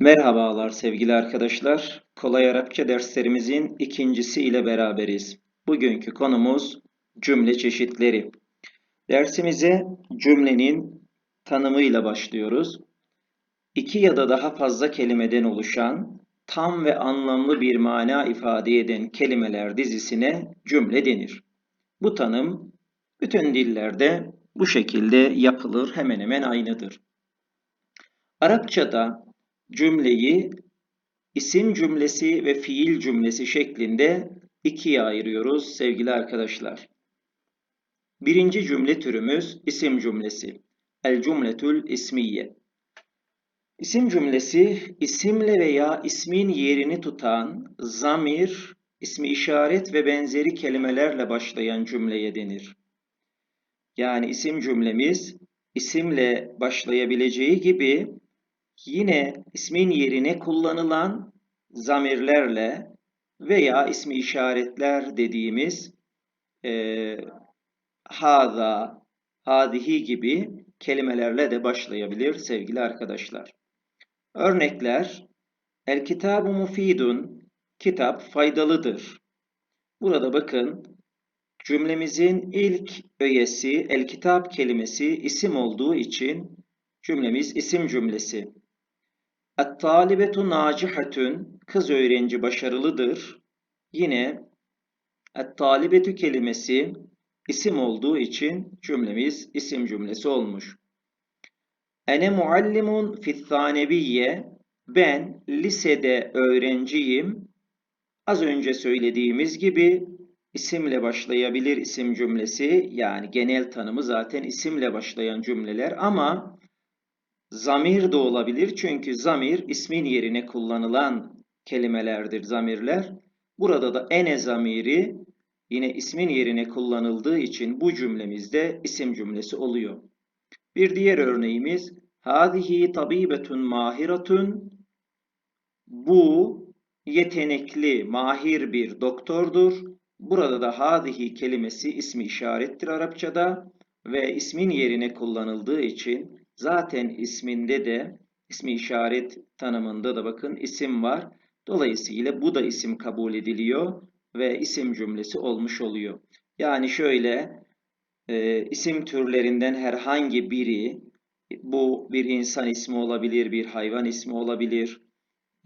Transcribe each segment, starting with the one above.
Merhabalar sevgili arkadaşlar. Kolay Arapça derslerimizin ikincisi ile beraberiz. Bugünkü konumuz cümle çeşitleri. Dersimize cümlenin tanımıyla başlıyoruz. İki ya da daha fazla kelimeden oluşan, tam ve anlamlı bir mana ifade eden kelimeler dizisine cümle denir. Bu tanım bütün dillerde bu şekilde yapılır, hemen hemen aynıdır. Arapçada cümleyi isim cümlesi ve fiil cümlesi şeklinde ikiye ayırıyoruz sevgili arkadaşlar. Birinci cümle türümüz isim cümlesi. El cümletül ismiye. İsim cümlesi isimle veya ismin yerini tutan zamir, ismi işaret ve benzeri kelimelerle başlayan cümleye denir. Yani isim cümlemiz isimle başlayabileceği gibi yine ismin yerine kullanılan zamirlerle veya ismi işaretler dediğimiz e, hada, hadihi gibi kelimelerle de başlayabilir sevgili arkadaşlar. Örnekler El kitabu mufidun kitap faydalıdır. Burada bakın cümlemizin ilk öğesi el kitap kelimesi isim olduğu için cümlemiz isim cümlesi. Et-talibetu nacihatun kız öğrenci başarılıdır. Yine et-talibetü kelimesi isim olduğu için cümlemiz isim cümlesi olmuş. Ene muallimun fi'th-thaneviyye ben lisede öğrenciyim. Az önce söylediğimiz gibi isimle başlayabilir isim cümlesi yani genel tanımı zaten isimle başlayan cümleler ama Zamir de olabilir çünkü zamir ismin yerine kullanılan kelimelerdir zamirler. Burada da ene zamiri yine ismin yerine kullanıldığı için bu cümlemizde isim cümlesi oluyor. Bir diğer örneğimiz Hadihi tabibetun mahiratun Bu yetenekli, mahir bir doktordur. Burada da hadihi kelimesi ismi işarettir Arapçada ve ismin yerine kullanıldığı için Zaten isminde de ismi işaret tanımında da bakın isim var. Dolayısıyla bu da isim kabul ediliyor ve isim cümlesi olmuş oluyor. Yani şöyle e, isim türlerinden herhangi biri bu bir insan ismi olabilir, bir hayvan ismi olabilir,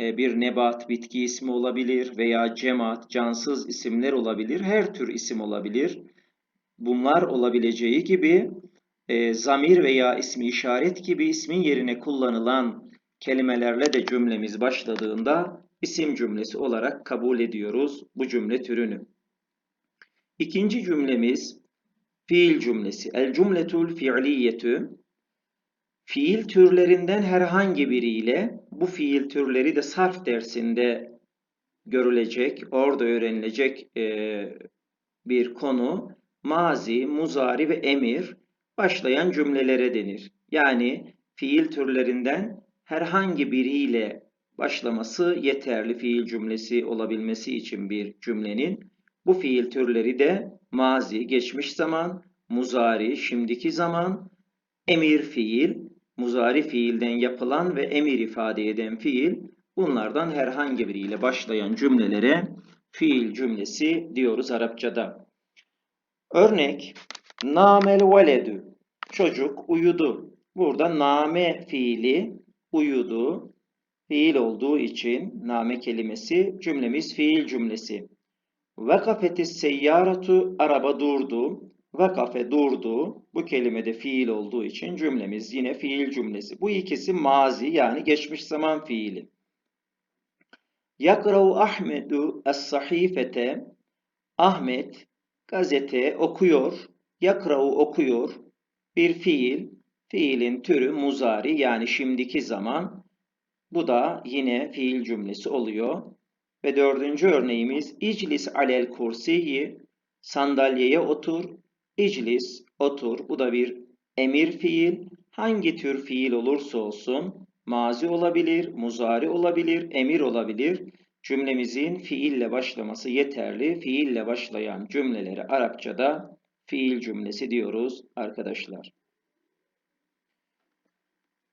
e, bir nebat, bitki ismi olabilir veya cemaat, cansız isimler olabilir. Her tür isim olabilir. Bunlar olabileceği gibi e, zamir veya ismi işaret gibi ismin yerine kullanılan kelimelerle de cümlemiz başladığında isim cümlesi olarak kabul ediyoruz bu cümle türünü. İkinci cümlemiz fiil cümlesi. El cümletul fi'liyetü fiil türlerinden herhangi biriyle bu fiil türleri de sarf dersinde görülecek, orada öğrenilecek e, bir konu. Mazi, muzari ve emir başlayan cümlelere denir. Yani fiil türlerinden herhangi biriyle başlaması yeterli fiil cümlesi olabilmesi için bir cümlenin. Bu fiil türleri de mazi, geçmiş zaman, muzari, şimdiki zaman, emir fiil, muzari fiilden yapılan ve emir ifade eden fiil, bunlardan herhangi biriyle başlayan cümlelere fiil cümlesi diyoruz Arapçada. Örnek, Namel veledü. Çocuk uyudu. Burada name fiili uyudu. Fiil olduğu için name kelimesi cümlemiz fiil cümlesi. Vakafetis seyyaratu araba durdu. Vakafe durdu. Bu kelimede fiil olduğu için cümlemiz yine fiil cümlesi. Bu ikisi mazi yani geçmiş zaman fiili. Yakra'u Ahmedu es-sahifete Ahmet gazete okuyor. Yakra'u okuyor. Bir fiil, fiilin türü muzari yani şimdiki zaman. Bu da yine fiil cümlesi oluyor. Ve dördüncü örneğimiz iclis alel kursiyi sandalyeye otur. İclis otur. Bu da bir emir fiil. Hangi tür fiil olursa olsun mazi olabilir, muzari olabilir, emir olabilir. Cümlemizin fiille başlaması yeterli. Fiille başlayan cümleleri Arapçada fiil cümlesi diyoruz arkadaşlar.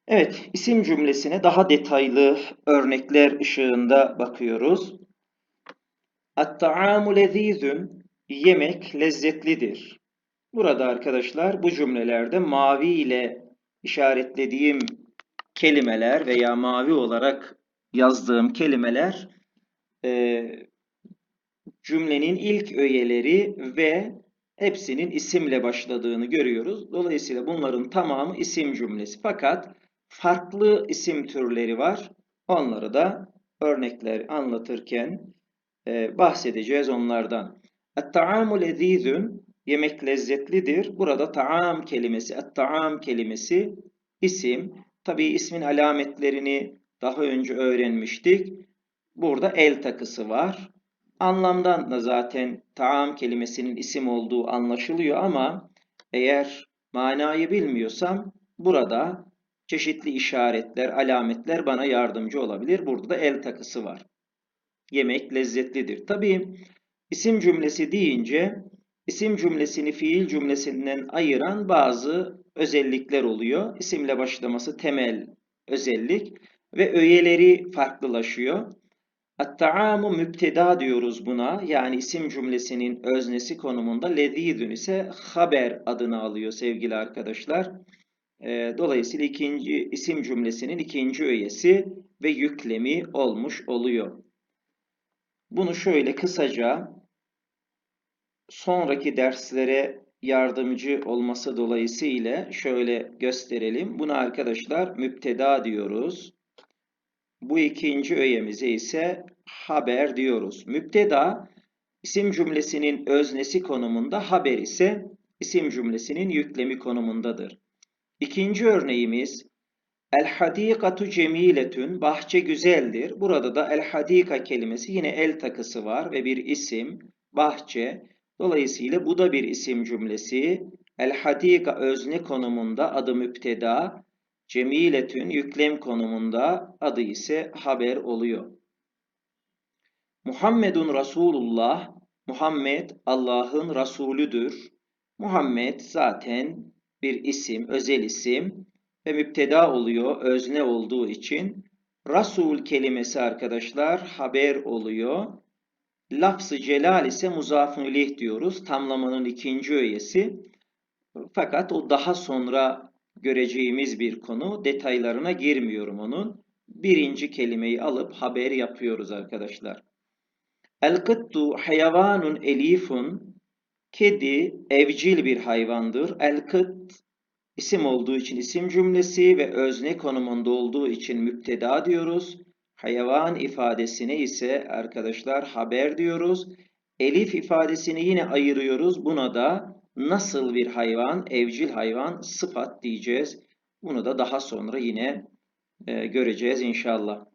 Evet, isim cümlesine daha detaylı örnekler ışığında bakıyoruz. At-ta'amu lezizun, yemek lezzetlidir. Burada arkadaşlar bu cümlelerde mavi ile işaretlediğim kelimeler veya mavi olarak yazdığım kelimeler e, cümlenin ilk öğeleri ve hepsinin isimle başladığını görüyoruz. Dolayısıyla bunların tamamı isim cümlesi. Fakat farklı isim türleri var. Onları da örnekler anlatırken e, bahsedeceğiz onlardan. Et-ta'amu lezizun yemek lezzetlidir. Burada ta'am kelimesi, et-ta'am kelimesi isim. Tabii ismin alametlerini daha önce öğrenmiştik. Burada el takısı var. Anlamdan da zaten taam kelimesinin isim olduğu anlaşılıyor ama eğer manayı bilmiyorsam burada çeşitli işaretler, alametler bana yardımcı olabilir. Burada da el takısı var. Yemek lezzetlidir. Tabii isim cümlesi deyince isim cümlesini fiil cümlesinden ayıran bazı özellikler oluyor. İsimle başlaması temel özellik ve öğeleri farklılaşıyor. At-ta'amu müpteda diyoruz buna. Yani isim cümlesinin öznesi konumunda. Lezizün ise haber adını alıyor sevgili arkadaşlar. E, dolayısıyla ikinci isim cümlesinin ikinci öğesi ve yüklemi olmuş oluyor. Bunu şöyle kısaca sonraki derslere yardımcı olması dolayısıyla şöyle gösterelim. Buna arkadaşlar müpteda diyoruz. Bu ikinci öğemize ise haber diyoruz. Müpteda isim cümlesinin öznesi konumunda, haber ise isim cümlesinin yüklemi konumundadır. İkinci örneğimiz El hadikatu cemiletün bahçe güzeldir. Burada da el hadika kelimesi yine el takısı var ve bir isim bahçe. Dolayısıyla bu da bir isim cümlesi. El hadika özne konumunda adı müpteda, Cemiletün yüklem konumunda adı ise haber oluyor. Muhammedun Resulullah, Muhammed Allah'ın Resulüdür. Muhammed zaten bir isim, özel isim ve müpteda oluyor, özne olduğu için. Rasul kelimesi arkadaşlar haber oluyor. Lafz-ı celal ise muzafun diyoruz. Tamlamanın ikinci öğesi. Fakat o daha sonra göreceğimiz bir konu. Detaylarına girmiyorum onun. Birinci kelimeyi alıp haber yapıyoruz arkadaşlar. El-kıttu hayvanun elifun. Kedi evcil bir hayvandır. El-kıt isim olduğu için isim cümlesi ve özne konumunda olduğu için müpteda diyoruz. Hayvan ifadesine ise arkadaşlar haber diyoruz. Elif ifadesini yine ayırıyoruz. Buna da nasıl bir hayvan, evcil hayvan sıfat diyeceğiz. Bunu da daha sonra yine e, göreceğiz inşallah.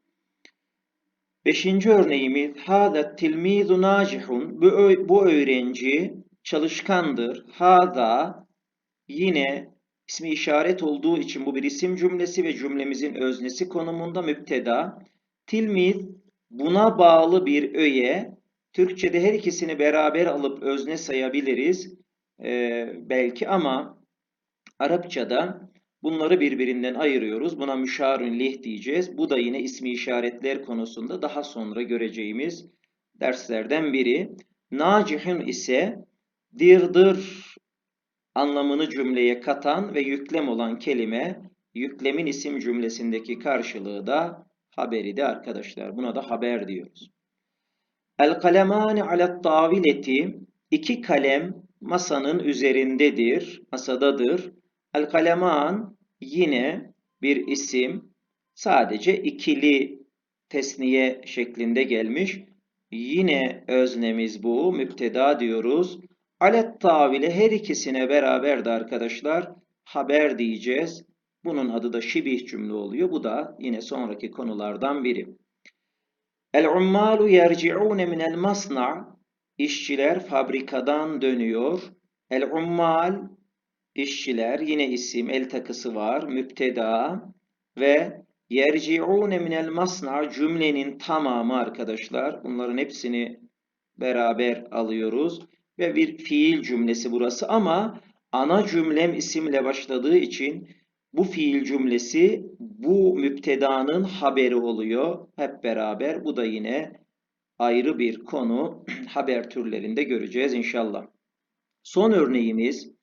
Beşinci örneğimiz Hâda tilmîzu nâcihun bu, bu öğrenci çalışkandır. Hâda yine ismi işaret olduğu için bu bir isim cümlesi ve cümlemizin öznesi konumunda müpteda. Tilmiz buna bağlı bir öğe. Türkçe'de her ikisini beraber alıp özne sayabiliriz e, belki ama Arapçada bunları birbirinden ayırıyoruz. Buna müşarun lih diyeceğiz. Bu da yine ismi işaretler konusunda daha sonra göreceğimiz derslerden biri. Nacihun ise dirdir anlamını cümleye katan ve yüklem olan kelime, yüklemin isim cümlesindeki karşılığı da haberi de arkadaşlar. Buna da haber diyoruz. El kalemani alet tavileti iki kalem masanın üzerindedir, masadadır. El-kaleman yine bir isim, sadece ikili tesniye şeklinde gelmiş. Yine öznemiz bu, müpteda diyoruz. Alet tavile her ikisine beraber de arkadaşlar haber diyeceğiz. Bunun adı da şibih cümle oluyor. Bu da yine sonraki konulardan biri. El-ummalu yerci'une minel masna' İşçiler fabrikadan dönüyor. El-ummal işçiler yine isim el takısı var. Müpteda ve yerci'une minel masna cümlenin tamamı arkadaşlar. Bunların hepsini beraber alıyoruz. Ve bir fiil cümlesi burası ama ana cümlem isimle başladığı için bu fiil cümlesi bu müptedanın haberi oluyor hep beraber. Bu da yine ayrı bir konu haber türlerinde göreceğiz inşallah. Son örneğimiz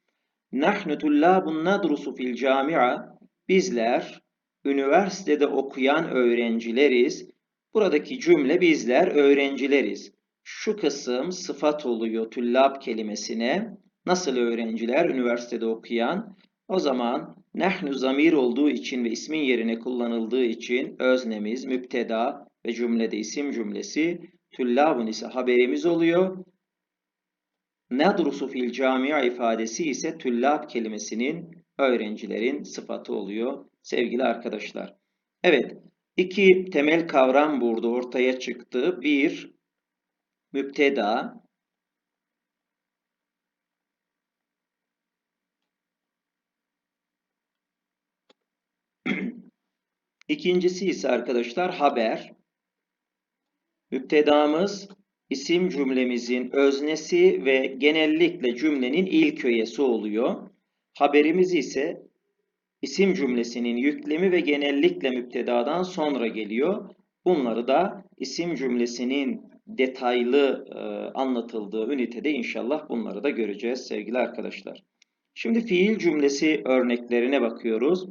Nahnu tullabun nadrusu fil cami'a Bizler üniversitede okuyan öğrencileriz. Buradaki cümle bizler öğrencileriz. Şu kısım sıfat oluyor tullab kelimesine. Nasıl öğrenciler? Üniversitede okuyan. O zaman nahnu zamir olduğu için ve ismin yerine kullanıldığı için öznemiz, müpteda ve cümlede isim cümlesi tullabun ise haberimiz oluyor. Nadrusu fil camia ifadesi ise tüllab kelimesinin öğrencilerin sıfatı oluyor sevgili arkadaşlar. Evet, iki temel kavram burada ortaya çıktı. Bir, müpteda. İkincisi ise arkadaşlar haber. Müptedamız isim cümlemizin öznesi ve genellikle cümlenin ilk öğesi oluyor. Haberimiz ise isim cümlesinin yüklemi ve genellikle müptedadan sonra geliyor. Bunları da isim cümlesinin detaylı e, anlatıldığı ünitede inşallah bunları da göreceğiz sevgili arkadaşlar. Şimdi fiil cümlesi örneklerine bakıyoruz.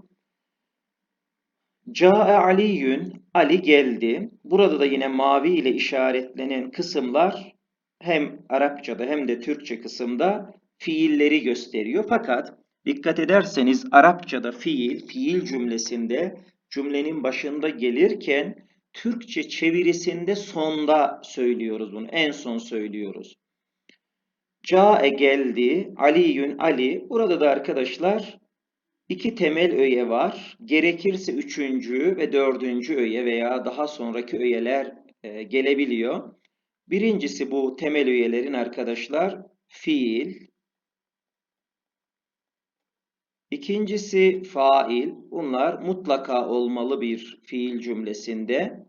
Ca'e Aliyyün, Ali geldi. Burada da yine mavi ile işaretlenen kısımlar hem Arapçada hem de Türkçe kısımda fiilleri gösteriyor. Fakat dikkat ederseniz Arapçada fiil, fiil cümlesinde cümlenin başında gelirken Türkçe çevirisinde sonda söylüyoruz bunu. En son söylüyoruz. Ca'e geldi, Aliyyün Ali. Burada da arkadaşlar İki temel öğe var. Gerekirse üçüncü ve dördüncü öğe veya daha sonraki öğeler e, gelebiliyor. Birincisi bu temel öğelerin arkadaşlar fiil. İkincisi fail. Bunlar mutlaka olmalı bir fiil cümlesinde.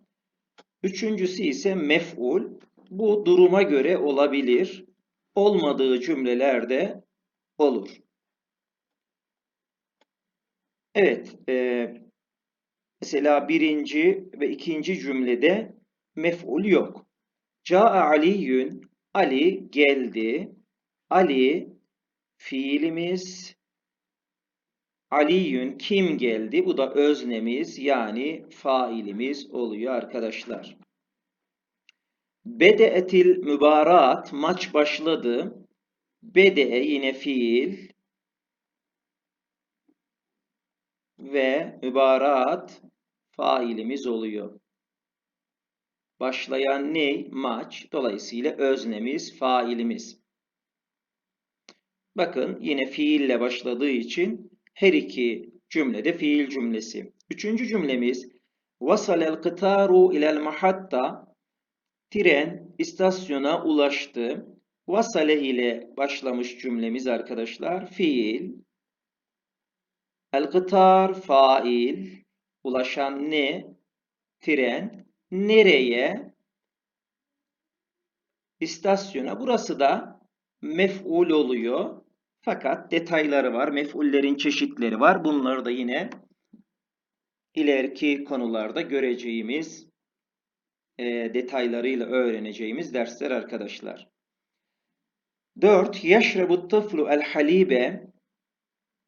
Üçüncüsü ise mef'ul. Bu duruma göre olabilir. Olmadığı cümlelerde olur. Evet, e, mesela birinci ve ikinci cümlede mef'ul yok. Ca'a Aliyyün, Ali geldi. Ali fiilimiz. Aliyyün kim geldi? Bu da öznemiz yani failimiz oluyor arkadaşlar. Bede'etil mübarat maç başladı. Bede'e yine fiil. Ve mübarat failimiz oluyor. Başlayan ne? Maç. Dolayısıyla öznemiz, failimiz. Bakın yine fiille başladığı için her iki cümlede fiil cümlesi. Üçüncü cümlemiz Vasalel kıtaru ilel mahatta Tren istasyona ulaştı. Vasale ile başlamış cümlemiz arkadaşlar. Fiil. El-gıtar fail, ulaşan ne? Tren. Nereye? İstasyona. Burası da mef'ul oluyor. Fakat detayları var. Mef'ullerin çeşitleri var. Bunları da yine ileriki konularda göreceğimiz e, detaylarıyla öğreneceğimiz dersler arkadaşlar. 4. Yeşrebu tıflu el halibe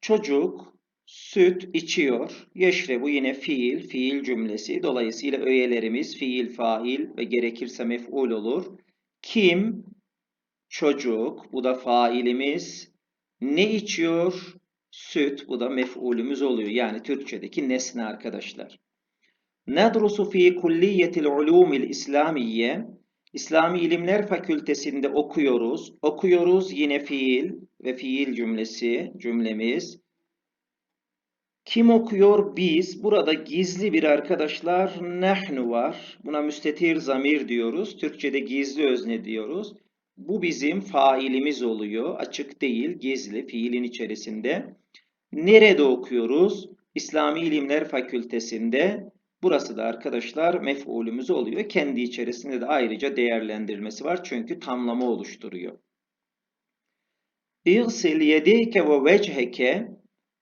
Çocuk Süt içiyor. Yeşre bu yine fiil, fiil cümlesi. Dolayısıyla öğelerimiz fiil, fail ve gerekirse mef'ul olur. Kim? Çocuk. Bu da failimiz. Ne içiyor? Süt. Bu da mef'ulümüz oluyor. Yani Türkçedeki nesne arkadaşlar. Nedrusu fi kulliyetil ulumil İslamiye. İslami İlimler Fakültesinde okuyoruz. Okuyoruz yine fiil ve fiil cümlesi, cümlemiz. Kim okuyor? Biz. Burada gizli bir arkadaşlar nehnu var. Buna müstetir zamir diyoruz. Türkçe'de gizli özne diyoruz. Bu bizim failimiz oluyor. Açık değil, gizli fiilin içerisinde. Nerede okuyoruz? İslami İlimler Fakültesinde. Burası da arkadaşlar mef'ulümüz oluyor. Kendi içerisinde de ayrıca değerlendirmesi var. Çünkü tamlama oluşturuyor. İğsil yedeyke ve vecheke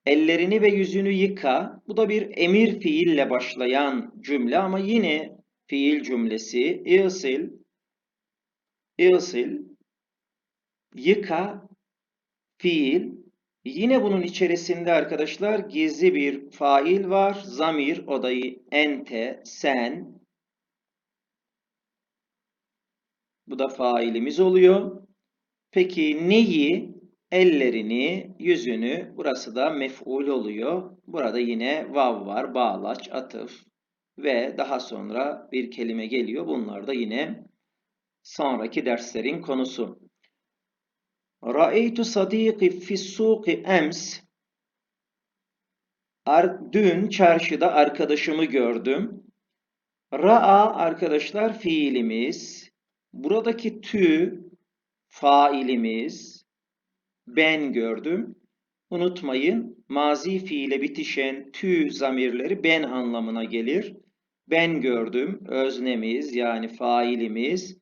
Ellerini ve yüzünü yıka. Bu da bir emir fiille başlayan cümle ama yine fiil cümlesi. İğsil, İğsil, yıka, fiil. Yine bunun içerisinde arkadaşlar gizli bir fail var. Zamir, o da ente, sen. Bu da failimiz oluyor. Peki neyi? Ellerini, yüzünü. Burası da mef'ul oluyor. Burada yine vav var, bağlaç, atıf ve daha sonra bir kelime geliyor. Bunlar da yine sonraki derslerin konusu. Ra'eytu sadiki fissuki ems. Dün çarşıda arkadaşımı gördüm. Ra'a arkadaşlar fiilimiz. Buradaki tü failimiz. Ben gördüm. Unutmayın mazi fiile bitişen tü zamirleri ben anlamına gelir. Ben gördüm öznemiz yani failimiz.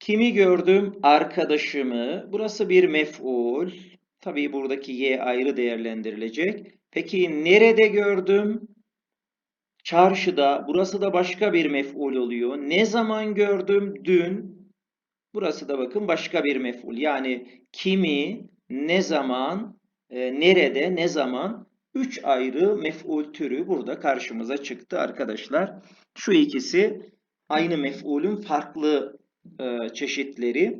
Kimi gördüm? Arkadaşımı. Burası bir mef'ul. Tabii buradaki y ayrı değerlendirilecek. Peki nerede gördüm? Çarşıda. Burası da başka bir mef'ul oluyor. Ne zaman gördüm? Dün. Burası da bakın başka bir mef'ul. Yani kimi, ne zaman, e, nerede, ne zaman? Üç ayrı mef'ul türü burada karşımıza çıktı arkadaşlar. Şu ikisi aynı mef'ulün farklı e, çeşitleri.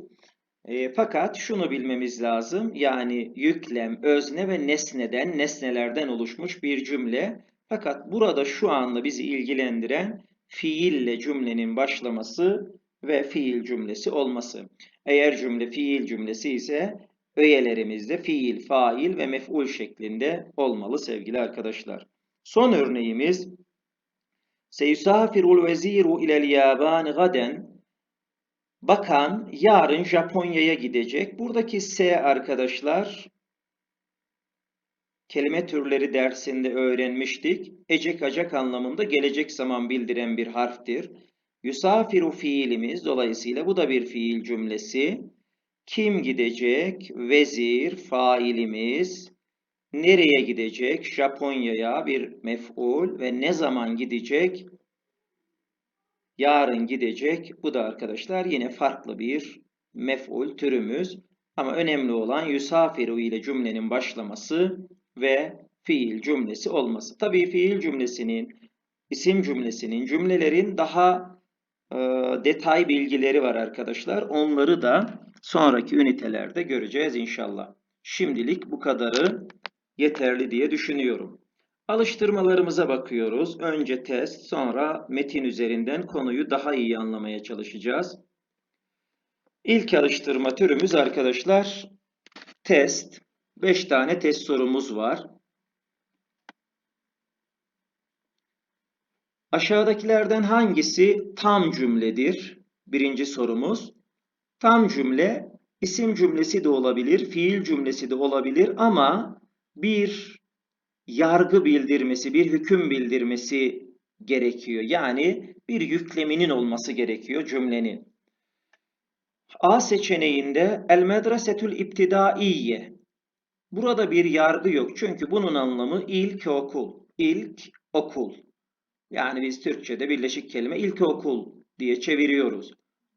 E, fakat şunu bilmemiz lazım. Yani yüklem, özne ve nesneden, nesnelerden oluşmuş bir cümle. Fakat burada şu anda bizi ilgilendiren fiille cümlenin başlaması ve fiil cümlesi olması. Eğer cümle fiil cümlesi ise öğelerimizde fiil, fail ve mef'ul şeklinde olmalı sevgili arkadaşlar. Son örneğimiz Seyusafirul veziru ilel yaban gaden Bakan yarın Japonya'ya gidecek. Buradaki S arkadaşlar kelime türleri dersinde öğrenmiştik. Ecek acak anlamında gelecek zaman bildiren bir harftir. Yusafiru fiilimiz dolayısıyla bu da bir fiil cümlesi. Kim gidecek? Vezir failimiz. Nereye gidecek? Japonya'ya bir mef'ul ve ne zaman gidecek? yarın gidecek. Bu da arkadaşlar yine farklı bir mef'ul türümüz. Ama önemli olan yusafiru ile cümlenin başlaması ve fiil cümlesi olması. Tabii fiil cümlesinin, isim cümlesinin, cümlelerin daha detay bilgileri var arkadaşlar. Onları da sonraki ünitelerde göreceğiz inşallah. Şimdilik bu kadarı yeterli diye düşünüyorum. Alıştırmalarımıza bakıyoruz. Önce test, sonra metin üzerinden konuyu daha iyi anlamaya çalışacağız. İlk alıştırma türümüz arkadaşlar test. 5 tane test sorumuz var. Aşağıdakilerden hangisi tam cümledir? Birinci sorumuz. Tam cümle isim cümlesi de olabilir, fiil cümlesi de olabilir ama bir yargı bildirmesi, bir hüküm bildirmesi gerekiyor. Yani bir yükleminin olması gerekiyor cümlenin. A seçeneğinde el medresetül iptidaiye. Burada bir yargı yok. Çünkü bunun anlamı ilk okul. İlk okul. Yani biz Türkçe'de birleşik kelime ilk okul diye çeviriyoruz.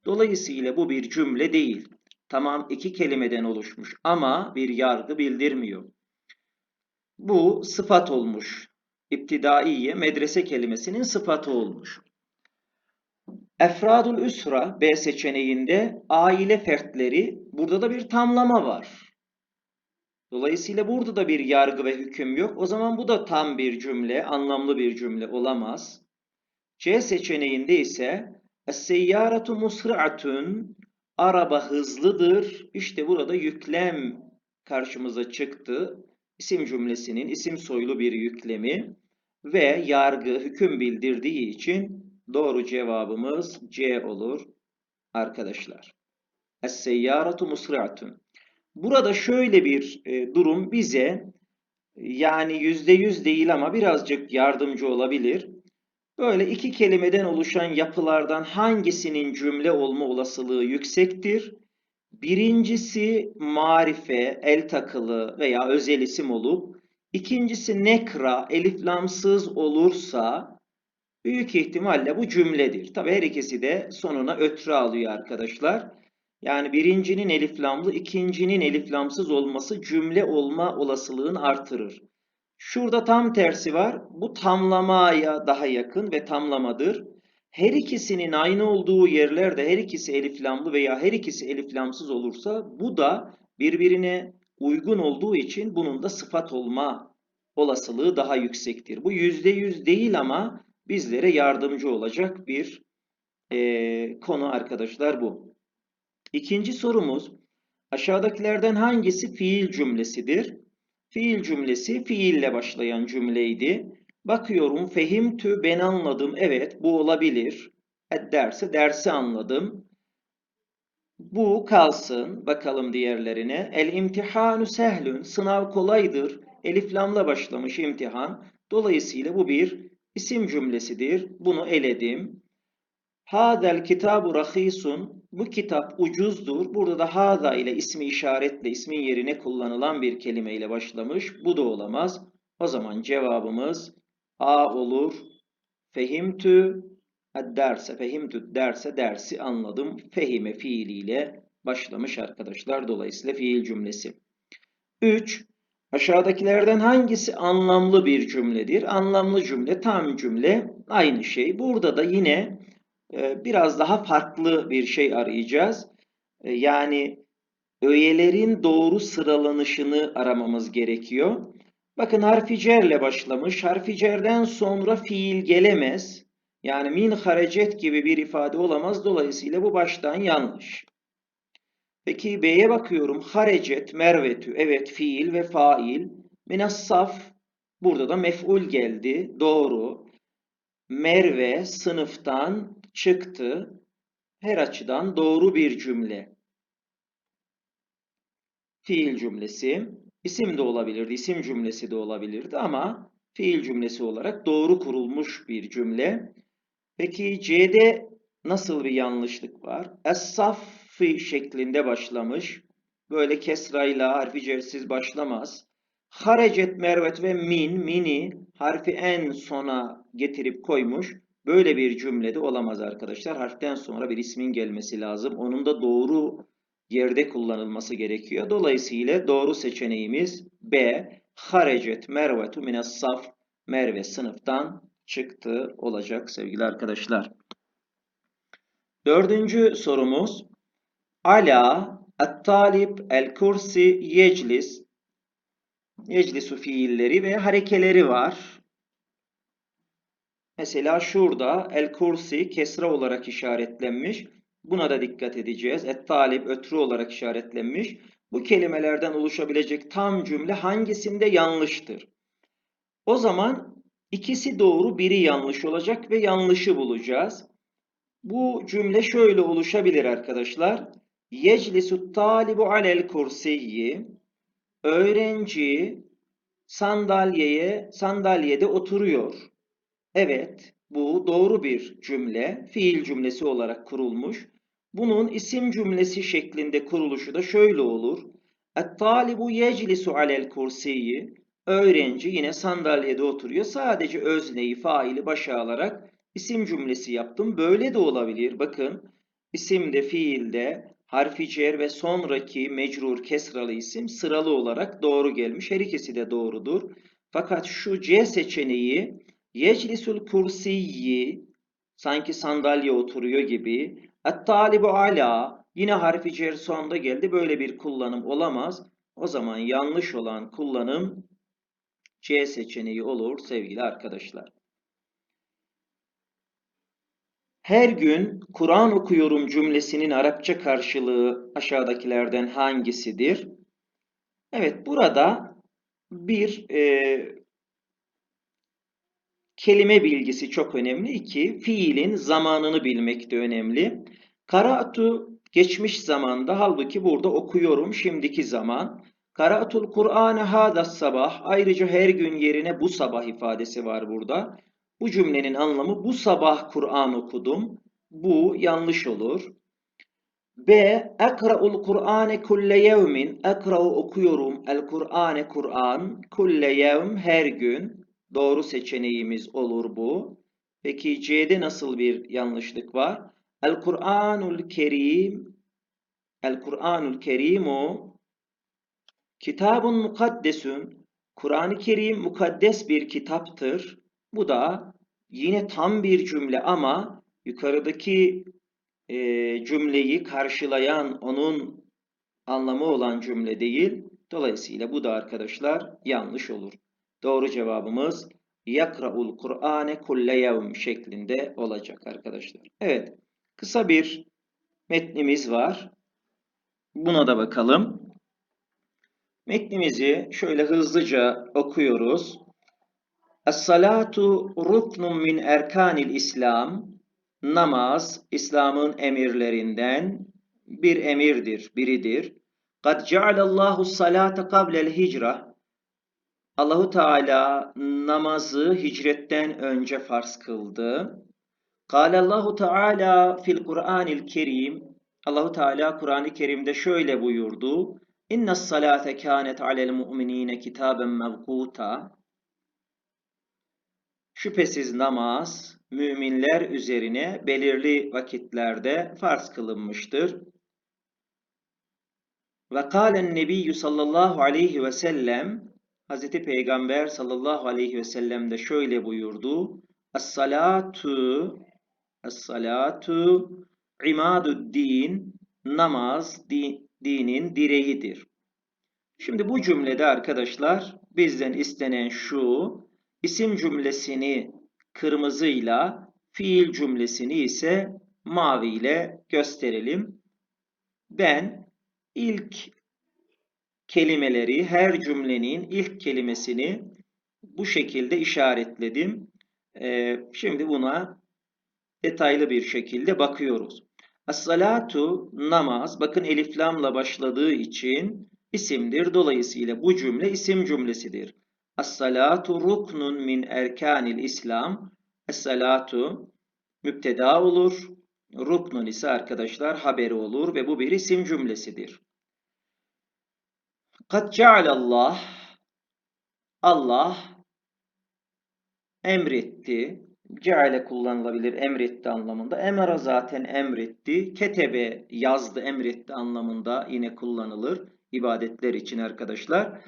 Dolayısıyla bu bir cümle değil. Tamam iki kelimeden oluşmuş ama bir yargı bildirmiyor. Bu sıfat olmuş. İptidaiye medrese kelimesinin sıfatı olmuş. Efradul üsra B seçeneğinde aile fertleri burada da bir tamlama var. Dolayısıyla burada da bir yargı ve hüküm yok. O zaman bu da tam bir cümle, anlamlı bir cümle olamaz. C seçeneğinde ise Es-seyyaratu musri'atun Araba hızlıdır. İşte burada yüklem karşımıza çıktı isim cümlesinin isim soylu bir yüklemi ve yargı, hüküm bildirdiği için doğru cevabımız C olur arkadaşlar. Es-seyyaratu musri'atun. Burada şöyle bir e, durum bize yani yüzde yüz değil ama birazcık yardımcı olabilir. Böyle iki kelimeden oluşan yapılardan hangisinin cümle olma olasılığı yüksektir? Birincisi marife, el takılı veya özel isim olup, ikincisi nekra, elif lamsız olursa büyük ihtimalle bu cümledir. Tabi her ikisi de sonuna ötrü alıyor arkadaşlar. Yani birincinin eliflamlı, ikincinin eliflamsız olması cümle olma olasılığını artırır. Şurada tam tersi var. Bu tamlamaya daha yakın ve tamlamadır. Her ikisinin aynı olduğu yerlerde her ikisi eliflamlı veya her ikisi eliflamsız olursa bu da birbirine uygun olduğu için bunun da sıfat olma olasılığı daha yüksektir. Bu yüzde yüz değil ama bizlere yardımcı olacak bir e, konu arkadaşlar bu. İkinci sorumuz aşağıdakilerden hangisi fiil cümlesidir? Fiil cümlesi fiille başlayan cümleydi. Bakıyorum fehimtü ben anladım. Evet bu olabilir. Dersi dersi anladım. Bu kalsın. Bakalım diğerlerine. El imtihanu sehlün. Sınav kolaydır. Eliflamla başlamış imtihan. Dolayısıyla bu bir isim cümlesidir. Bunu eledim. Hadel kitabu rahisun. Bu kitap ucuzdur. Burada da hada ile ismi işaretle ismin yerine kullanılan bir kelimeyle başlamış. Bu da olamaz. O zaman cevabımız A olur. Fehimtü derse, fehimtü derse dersi anladım. Fehime fiiliyle başlamış arkadaşlar. Dolayısıyla fiil cümlesi. 3. Aşağıdakilerden hangisi anlamlı bir cümledir? Anlamlı cümle, tam cümle aynı şey. Burada da yine biraz daha farklı bir şey arayacağız. E, yani öğelerin doğru sıralanışını aramamız gerekiyor. Bakın harfi cerle başlamış. Harfi cerden sonra fiil gelemez. Yani min harecet gibi bir ifade olamaz. Dolayısıyla bu baştan yanlış. Peki B'ye bakıyorum. Harecet, mervetü. Evet fiil ve fail. Minas saf. Burada da mef'ul geldi. Doğru. Merve sınıftan çıktı. Her açıdan doğru bir cümle. Fiil cümlesi. İsim de olabilirdi, isim cümlesi de olabilirdi ama fiil cümlesi olarak doğru kurulmuş bir cümle. Peki C'de nasıl bir yanlışlık var? Es-saffi şeklinde başlamış. Böyle kesrayla harfi cersiz başlamaz. Harecet mervet ve min, mini harfi en sona getirip koymuş. Böyle bir cümlede olamaz arkadaşlar. Harften sonra bir ismin gelmesi lazım. Onun da doğru yerde kullanılması gerekiyor. Dolayısıyla doğru seçeneğimiz B. Harecet mervetu mines saf. Merve sınıftan çıktı olacak sevgili arkadaşlar. Dördüncü sorumuz. Ala et-talib el-kursi yeclis. Yeclisu fiilleri ve harekeleri var. Mesela şurada el-kursi kesra olarak işaretlenmiş. Buna da dikkat edeceğiz. Et-talip ötrü olarak işaretlenmiş. Bu kelimelerden oluşabilecek tam cümle hangisinde yanlıştır? O zaman ikisi doğru, biri yanlış olacak ve yanlışı bulacağız. Bu cümle şöyle oluşabilir arkadaşlar. Yeclisut talibu alel kursiyyi. Öğrenci sandalyeye, sandalyede oturuyor. Evet, bu doğru bir cümle. Fiil cümlesi olarak kurulmuş. Bunun isim cümlesi şeklinde kuruluşu da şöyle olur. Et-talibu yeclisu alel kursiyi. Öğrenci yine sandalyede oturuyor. Sadece özneyi, faili başa alarak isim cümlesi yaptım. Böyle de olabilir. Bakın isimde, fiilde harfi cer ve sonraki mecrur kesralı isim sıralı olarak doğru gelmiş. Her ikisi de doğrudur. Fakat şu C seçeneği yeclisul kursiyi sanki sandalye oturuyor gibi Et-talibu ala yine harfi cer sonunda geldi. Böyle bir kullanım olamaz. O zaman yanlış olan kullanım C seçeneği olur sevgili arkadaşlar. Her gün Kur'an okuyorum cümlesinin Arapça karşılığı aşağıdakilerden hangisidir? Evet burada bir e, kelime bilgisi çok önemli. İki, fiilin zamanını bilmek de önemli. Karatu geçmiş zamanda halbuki burada okuyorum şimdiki zaman. Karaatul Kur'ane hadas sabah ayrıca her gün yerine bu sabah ifadesi var burada. Bu cümlenin anlamı bu sabah Kur'an okudum. Bu yanlış olur. B. Ekra'ul Kur'ane kulle yevmin. Ekra'u okuyorum. El Kur'ane Kur'an. Kulle yevm her gün. Doğru seçeneğimiz olur bu. Peki C'de nasıl bir yanlışlık var? El Kur'anul Kerim. El Kur'anul Kerimu. Kitabun mukaddesun. Kur'an-ı Kerim mukaddes bir kitaptır. Bu da yine tam bir cümle ama yukarıdaki e, cümleyi karşılayan onun anlamı olan cümle değil. Dolayısıyla bu da arkadaşlar yanlış olur. Doğru cevabımız yakra'ul Kur'ane kulle yevm şeklinde olacak arkadaşlar. Evet, kısa bir metnimiz var. Buna da bakalım. Metnimizi şöyle hızlıca okuyoruz. Es-salatu ruknun min erkanil İslam. Namaz, İslam'ın emirlerinden bir emirdir, biridir. Kad cealallahu salate kablel hicra. Allahu Teala namazı hicretten önce farz kıldı. Allahu Teala fil Kur'anil Kerim. Allahu Teala Kur'an-ı Kerim'de şöyle buyurdu. İnne salate kânet alel mu'minîne kitaben mevkuta. Şüphesiz namaz müminler üzerine belirli vakitlerde farz kılınmıştır. Ve kâlen nebiyyü sallallahu aleyhi ve sellem Hz. Peygamber sallallahu aleyhi ve sellem de şöyle buyurdu. Es-salatu Es-salatu imadud din namaz din, dinin direğidir. Şimdi bu cümlede arkadaşlar bizden istenen şu isim cümlesini kırmızıyla fiil cümlesini ise maviyle gösterelim. Ben ilk kelimeleri her cümlenin ilk kelimesini bu şekilde işaretledim. Ee, şimdi buna detaylı bir şekilde bakıyoruz. As-salatu namaz bakın eliflamla başladığı için isimdir. Dolayısıyla bu cümle isim cümlesidir. As-salatu ruknun min erkanil İslam. Es-salatu müpteda olur. Ruknun ise arkadaşlar haberi olur ve bu bir isim cümlesidir. Kad cealallah Allah emretti. Ceale kullanılabilir emretti anlamında. Emara zaten emretti. Ketebe yazdı emretti anlamında yine kullanılır ibadetler için arkadaşlar.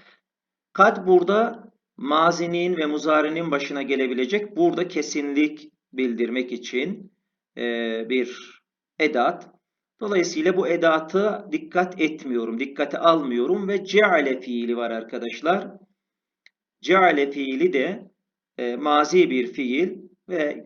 Kad burada mazinin ve muzarinin başına gelebilecek burada kesinlik bildirmek için bir edat. Dolayısıyla bu edatı dikkat etmiyorum, dikkate almıyorum ve ceale fiili var arkadaşlar. Ceale fiili de e, mazi bir fiil ve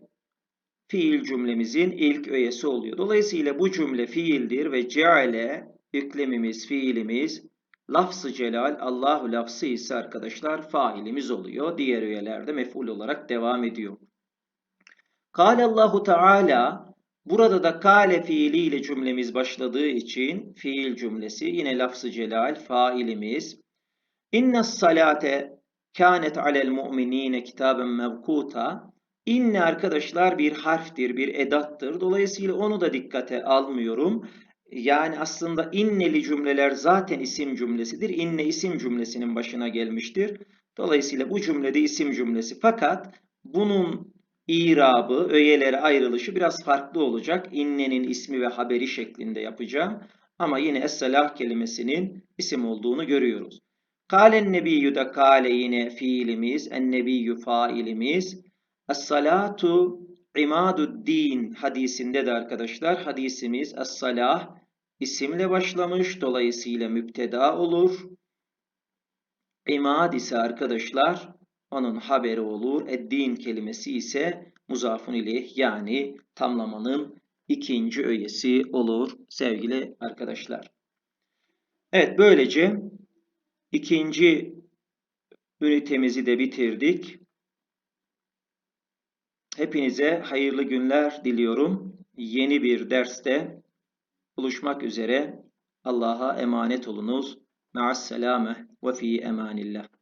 fiil cümlemizin ilk öğesi oluyor. Dolayısıyla bu cümle fiildir ve ceale yüklemimiz, fiilimiz Lafz-ı celal Allahu lafzı ise arkadaşlar failimiz oluyor. Diğer üyelerde mef'ul olarak devam ediyor. Allahu Teala burada da kale fiiliyle cümlemiz başladığı için fiil cümlesi yine lafz-ı celal failimiz. İnne salate kânet alel mu'minîne kitaben mevkuta. İnne arkadaşlar bir harftir, bir edattır. Dolayısıyla onu da dikkate almıyorum. Yani aslında inneli cümleler zaten isim cümlesidir. İnne isim cümlesinin başına gelmiştir. Dolayısıyla bu cümlede isim cümlesi. Fakat bunun irabı, öğelere ayrılışı biraz farklı olacak. İnnenin ismi ve haberi şeklinde yapacağım. Ama yine es-selah kelimesinin isim olduğunu görüyoruz. Kalen nebiyyü de kale yine fiilimiz, en nebiyyü failimiz. Es-salatu din hadisinde de arkadaşlar hadisimiz es-salah isimle başlamış. Dolayısıyla müpteda olur. İmad ise arkadaşlar onun haberi olur. Eddin kelimesi ise muzafun ileyh yani tamlamanın ikinci öğesi olur sevgili arkadaşlar. Evet böylece ikinci ünitemizi de bitirdik. Hepinize hayırlı günler diliyorum. Yeni bir derste buluşmak üzere. Allah'a emanet olunuz. Ma'as selame ve fi emanillah.